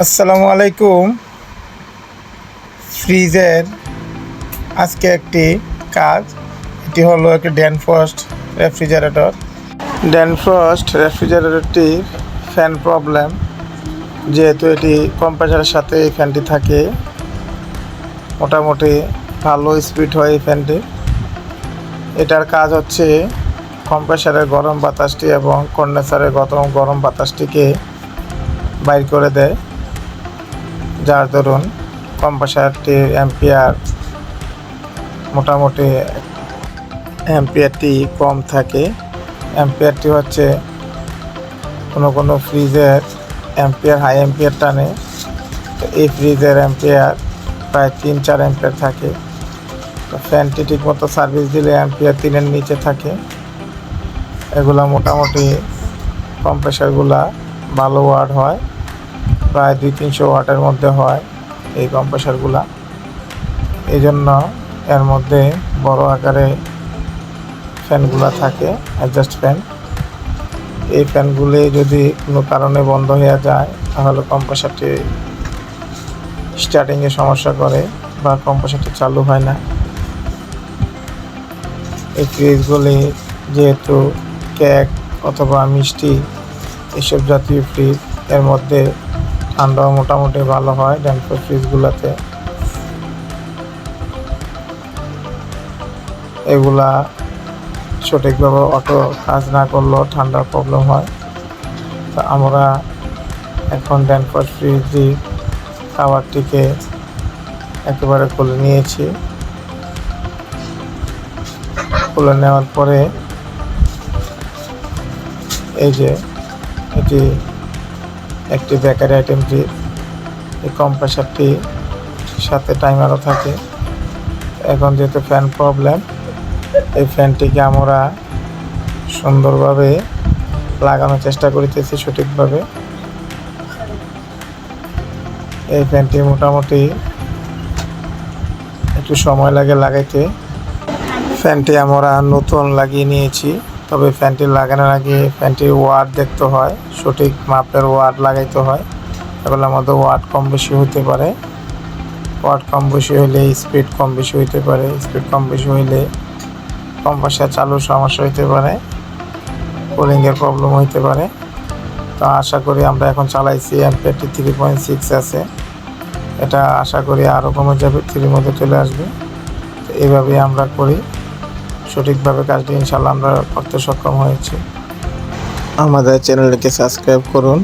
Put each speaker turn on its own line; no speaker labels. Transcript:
আসসালামু আলাইকুম। ফ্রিজের আজকে একটি কাজ, এটি হলো একটি ড্যানফ্রস্ট রেফ্রিজারেটর। ড্যানফ্রস্ট রেফ্রিজারেটরটির ফ্যান প্রবলেম, যেহেতু এটি কম্প্রেসারের সাথে এই ফ্যানটি থাকে। মোটামুটি ভালো স্পিড হয় এই ফ্যানটি। এটার কাজ হচ্ছে কম্প্রেসারের গরম বাতাসটি এবং কন্ডেন্সারের গরম গরম বাতাসটিকে বাইর করে দেয়। যার দরুন কম্প্রেসারটির অ্যাম্পিয়ার মোটামুটি অ্যাম্পিয়ারটি কম থাকে। অ্যাম্পিয়ারটি হচ্ছে কোনো কোনো ফ্রিজের অ্যাম্পিয়ার হাই অ্যাম্পিয়ার টানে। তো এই ফ্রিজের অ্যাম্পিয়ার প্রায় তিন, চার অ্যাম্পিয়ার থাকে। তো ফ্যানটি ঠিকমতো সার্ভিস দিলে অ্যাম্পিয়ার তিনের নিচে থাকে। এগুলো মোটামুটি কম্প্রেসারগুলা ভালো ওয়ার্ড হয়। প্রায় দুই তিনশো ওয়াটের মধ্যে হয় এই কম্প্রেসারগুলা। এই জন্য এর মধ্যে বড় আকারে ফ্যানগুলো থাকে অ্যাডজাস্ট ফ্যান এই ফ্যানগুলি যদি কোনো কারণে বন্ধ হয়ে যায়, তাহলে কম্প্রেসারটি স্টার্টিংয়ে সমস্যা করে বা কম্প্রেসারটি চালু হয় না। এই ফ্রিজগুলি যেহেতু কেক অথবা মিষ্টি, এসব জাতীয় ফ্রিজ এর মধ্যে ঠান্ডাও মোটামুটি ভালো হয় ড্যানফোর ফ্রিজগুলোতে এগুলা সঠিকভাবে অটো কাজ না করলেও ঠান্ডার প্রবলেম হয়। তো আমরা এখন ড্যানফোর ফ্রিজটি খাবারটিকে একেবারে খুলে নিয়েছি। খুলে নেওয়ার পরে এই যে এটি একটি বেকারি আইটেমটি এই কম্প্রেসারটি সাথে টাইমারও থাকে। এখন যেহেতু ফ্যান প্রবলেম এই ফ্যানটিকে আমরা সুন্দরভাবে লাগানোর চেষ্টা করিতেছি সঠিকভাবে। এই ফ্যানটি মোটামুটি একটু সময় লাগে লাগাইতে। ফ্যানটি আমরা নতুন লাগিয়ে নিয়েছি। তবে ফ্যানটি লাগানোর আগে ফ্যানটির ওয়াট দেখতে হয়, সঠিক মাপের ওয়াট লাগাইতে হয়। এগুলোর মধ্যে ওয়াট কম বেশি হতে পারে। ওয়াট কম বেশি হলে স্পিড কম বেশি হইতে পারে। স্পিড কম বেশি হইলে কম্পাসার চালুর সমস্যা হইতে পারে। কুলিংয়ের প্রবলেম হইতে পারে। তো আশা করি আমরা এখন চালাইছি এমপিআরটি থ্রি পয়েন্ট সিক্স আছে। এটা আশা করি আরও কমে যাবে থ্রির মধ্যে চলে আসবে। তো এইভাবেই আমরা করি। সঠিকভাবে কাজটি ইনশাল্লাহ আমরা করতে সক্ষম হয়েছি। আমাদের চ্যানেলটিকে সাবস্ক্রাইব করুন।